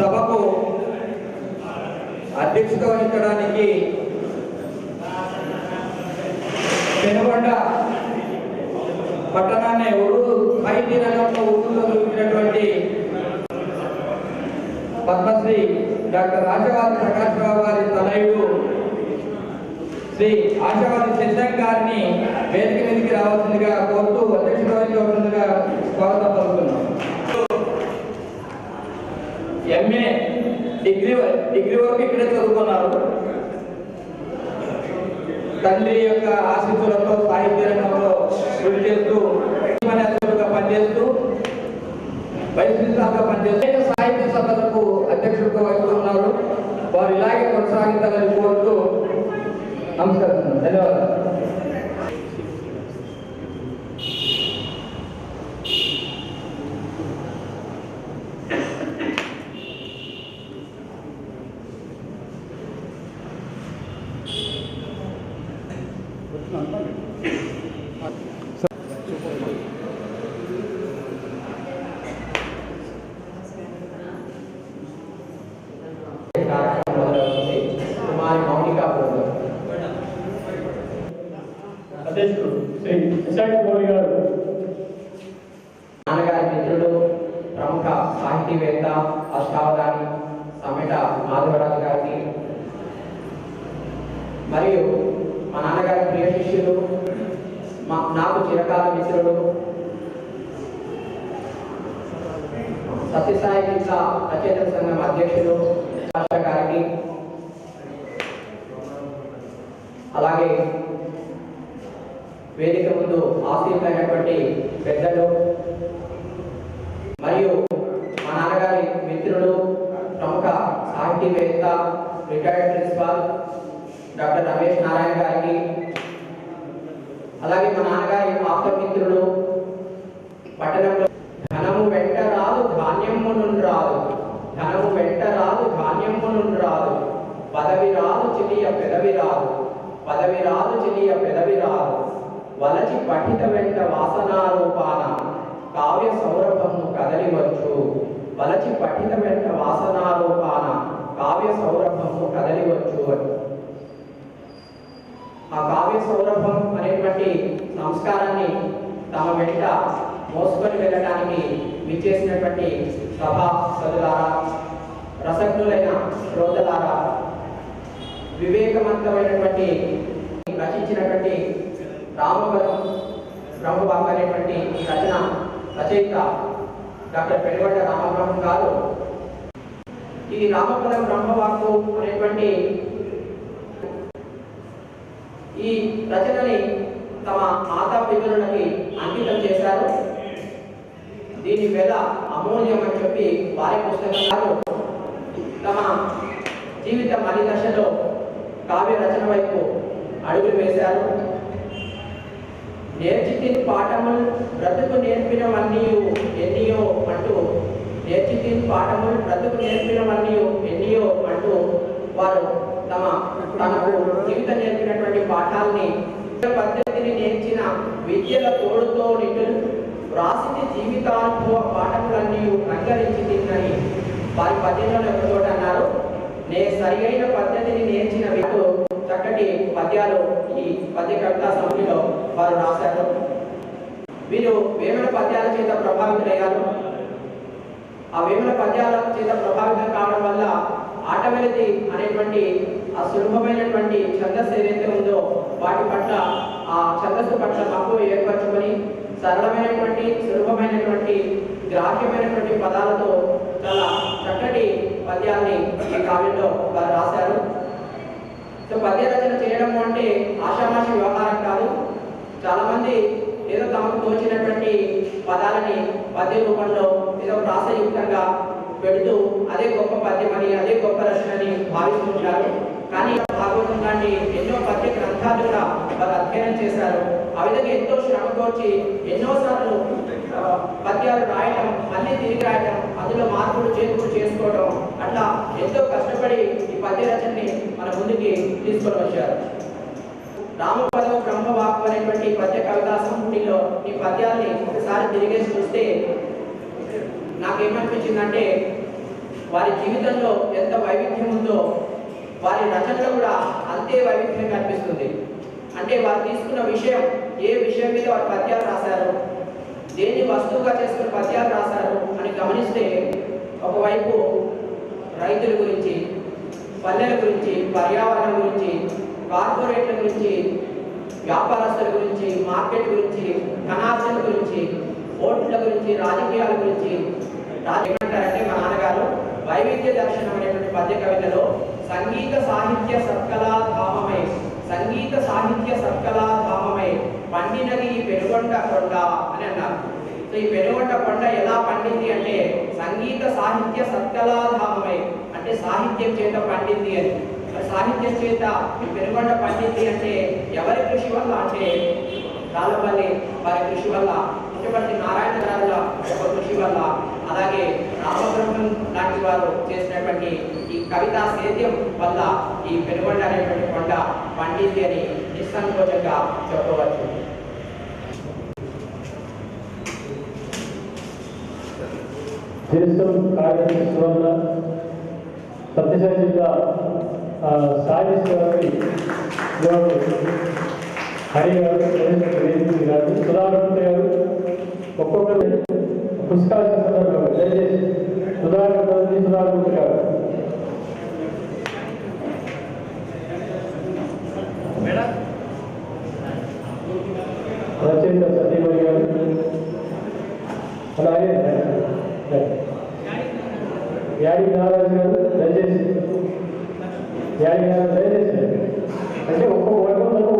సభకు అధ్యక్షత వహించడానికి పెనుగొండ పట్టణాన్ని ఉర్దూ ఐటీ రంగంలో ఉర్దూ చదువుతున్నటువంటి పద్మశ్రీ డాక్టర్ ఆశవాది ప్రకాశ్రావు గారి తనయుడు శ్రీ ఆశవాది శశాంక్ గారిని వేదిక మీదకి రావాల్సిందిగా కోరుతూ అధ్యక్షత వహించవలసిందిగా స్వాగతం పలుకుతున్నాం. ఎంఏ డిగ్రీ డిగ్రీ వరకు ఇక్కడే చదువుకున్నారు. తండ్రి యొక్క ఆశీస్సులతో సాహిత్య రంగంలో కృషి చేస్తూ ఉపన్యాసకులుగా పనిచేస్తూ వైస్ పనిచేస్తూ సాహిత్య సభలకు అధ్యక్షుడిగా వహిస్తున్నారు వారు ఇలాగే కొనసాగించాలని కోరుతూ నమస్కారం. ధన్యవాదాలు. నాన్నగారి మిత్రుడు ప్రముఖ సాహితీవేత్త అష్టావధాని సమిట మాధవరాజు గారికి మరియు మా నాన్నగారి ప్రియ శిష్యులు మా నాకు చిరకాల మిత్రుడు సత్యసాయి జిల్లా రచయితల సంఘం అధ్యక్షులు గారికి. అలాగే వేదిక ముందు ఆశీర్వైనటువంటి పెద్దలు మరియు మా నాన్నగారి మిత్రుడు ప్రముఖ సాహితీవేత్త retired principal doctor Ramesh Narayana గారికి అలాగే మా నాన్నగారి ఆప్త మిత్రుడు పట్టణంలో ధనము వెంట రాదు ధాన్యము నుండి రాదు. ధనము వెంట రాదు ధాన్యము నుండి రాదు. పదవి రాదు చిలియ పెదవి రాదు. పదవి రాదు చిలియ పెదవి రాదు. వలచి పఠిత వెంట వాసనారూపాన కావ్య సౌరభము కదలివచ్చు వలచి పఠిత వెంట వాసనారూపాన కావ్య సౌరభము కదలి అని ఆ కావ్య సౌరభం అనేటువంటి సంస్కారాన్ని తమ వెంట మోసుకొని వెళ్ళడానికి విచ్చేసినటువంటి సభ సదులారా రసజ్ఞులైన శ్రోతలారా వివేకవంతమైనటువంటి రచించినటువంటి రామవరం బ్రహ్మబాబు అనేటువంటి ఈ రచన రచయిత డాక్టర్ పెనుగొండ రామబ్రహ్మం గారు. ఈ రామపదం బ్రహ్మవాకు అనేటువంటి ఈ రచనని తమ మాతా పిల్లలకి అంకితం చేశారు. దీని వెల అమూల్యం అని చెప్పి వారి పుస్తకాలు తమ జీవిత మలి దశలో కావ్య రచన వైపు అడుగులు వేశారు. నేర్చితిన్ పాఠములు బ్రతుకు నేర్పినవన్నీ ఎన్నియో అంటూ నేర్చితిన్ పాఠములు బ్రతుకు నేర్పినవన్నీ ఎన్నియో అంటూ వారు తమ తనకు జీవితం నేర్పినటువంటి పాఠాలని పద్ధతిని నేర్చిన విద్యల తోడుతో నిటులు వ్రాసిన జీవితానుభవ పాఠములన్నీ అంగరించి తిన్నని వారి పద్యంలో ఒక చోట అన్నారు నే సరి అయిన పద్ధతిని నేర్చిన వీళ్ళు చక్కటి పద్యాలు ఈ పద్య కవితా సమితిలో వారు రాశారు. వీరు వేమన పద్యాల చేత ప్రభావితులయ్యారు. ఆ వేమన పద్యాల చేత ప్రభావితం కావడం వల్ల ఆటవెలది అనేటువంటి ఆ సులభమైనటువంటి ఛందస్సు ఏదైతే ఉందో వాటి పట్ల ఆ ఛందస్సు పట్ల మక్కువ ఏర్పరచుకొని సరళమైనటువంటి సులభమైనటువంటి గ్రాహ్యమైనటువంటి పదాలతో చాలా చక్కటి పద్యాన్ని ఈ కావ్యంలో వారు రాశారు. సో పద్య రచన చేయడం అంటే ఆషామాషి వ్యవహారం కాదు. చాలామంది ఏదో తమకు తోచినటువంటి పదాలని పద్య రూపంలో ఏదో ప్రాసయుక్తంగా పెడుతూ అదే గొప్ప పద్యమని అదే గొప్ప రచన అని భావిస్తుంటారు కానీ భాగవతం లాంటి ఎన్నో పద్య గ్రంథాలు కూడా వారు అధ్యయనం చేశారు. ఆ విధంగా ఎంతో శ్రమ కోర్చి ఎన్నోసార్లు పద్యాలు రాయటం మళ్ళీ తిరిగి రాయటం అందులో మార్పులు చేర్పులు చేసుకోవడం అట్లా ఎంతో కష్టపడి ఈ పద్య రచనని మన ముందుకి తీసుకొని వచ్చారు. రామపదవ బ్రహ్మవాకు అనేటువంటి పద్య కవితా సంపుటిలో ఈ పద్యాల్ని ఒకసారి తిరిగేసి చూస్తే నాకేమనిపించిందంటే వారి జీవితంలో ఎంత వైవిధ్యం ఉందో వారి రచనలో కూడా అంతే వైవిధ్యం కనిపిస్తుంది అంటే వారు తీసుకున్న విషయం ఏ విషయం మీద వారు పద్యాలు రాశారు దేన్ని వస్తువుగా చేసుకుని పద్యాలు రాశారు అని గమనిస్తే ఒకవైపు రైతుల గురించి పల్లెల గురించి పర్యావరణం గురించి కార్పొరేట్ల గురించి వ్యాపారస్తుల గురించి మార్కెట్ గురించి ధనార్జన గురించి ఓట్ల గురించి రాజకీయాల గురించి రాజ- ఏమంటారంటే మా నాన్నగారు వైవిధ్య దర్శనం అనేటువంటి పద్య కవితలో సంగీత సాహిత్య సత్కళా ధామమై సంగీత సాహిత్య సత్కళా ధామమై పండినది ఈ పెనుగొండ కొండ అని అన్నారు. సో ఈ పెనుగొండ కొండ ఎలా పండింది అంటే సంగీత సాహిత్య సత్కళా ధామమై అంటే సాహిత్యం చేత పండింది అని సాహిత్యం చేత ఈ పెనుగొండ పండింది అంటే ఎవరి కృషి వల్ల? అంటే రాళ్ళపల్లి వారి కృషి వల్ల ముఖ్యమంత్రి నారాయణ గారుల యొక్క కృషి వల్ల అలాగే రామబ్రహ్మం లాంటి వారు చేసినటువంటి ఈ కవితా సేద్యం వల్ల ఈ పెనుగొండ అనేటువంటి కొండ పండింది అని నిస్సంకోచంగా చెప్పవచ్చు. దేశం కార్యదర్శి సువర్ణ సత్యసాయి జిల్లా ఆ, హరి గారు ప్రదేశ్ వేదిక గారు సుధాకర్ గారు ఒక్కొక్కరు పుస్తకాలు సందర్భంగా దయచేసి సుధాకర్ గారు సుధాకర్ గారు రచయిత సత్యమణి గారు అలాగే యాడి నారాజు గారు దయచేసి యాడి నారాజు దయచేసి అంటే ఒక్కొక్క వర్గంలో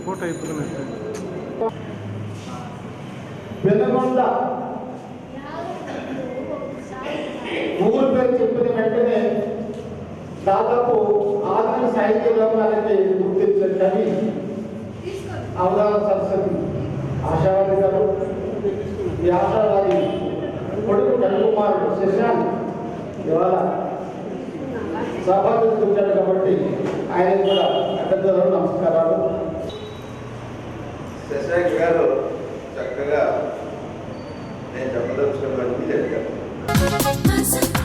పకడ్లేకన్నా ఫోటో అయిపోతున్నట్టు ఊరు పేరు చెప్పిన వెంటనే దాదాపు ఆధునిక సాహిత్య లోకానికి గుర్తించిన కవి అవగాహన సరస్వతి ఆశావాది గారు ఈ ఆశావాది కొడుకు కనుకుమారుడు శశాంత్ ఇవాళ సభ కూర్చాడు కాబట్టి ఆయన కూడా పెద్దలు నమస్కారాలు. శశాంక్ గారు చక్కగా నేను చెప్పదలుచుకున్నవన్నీ చెప్పాను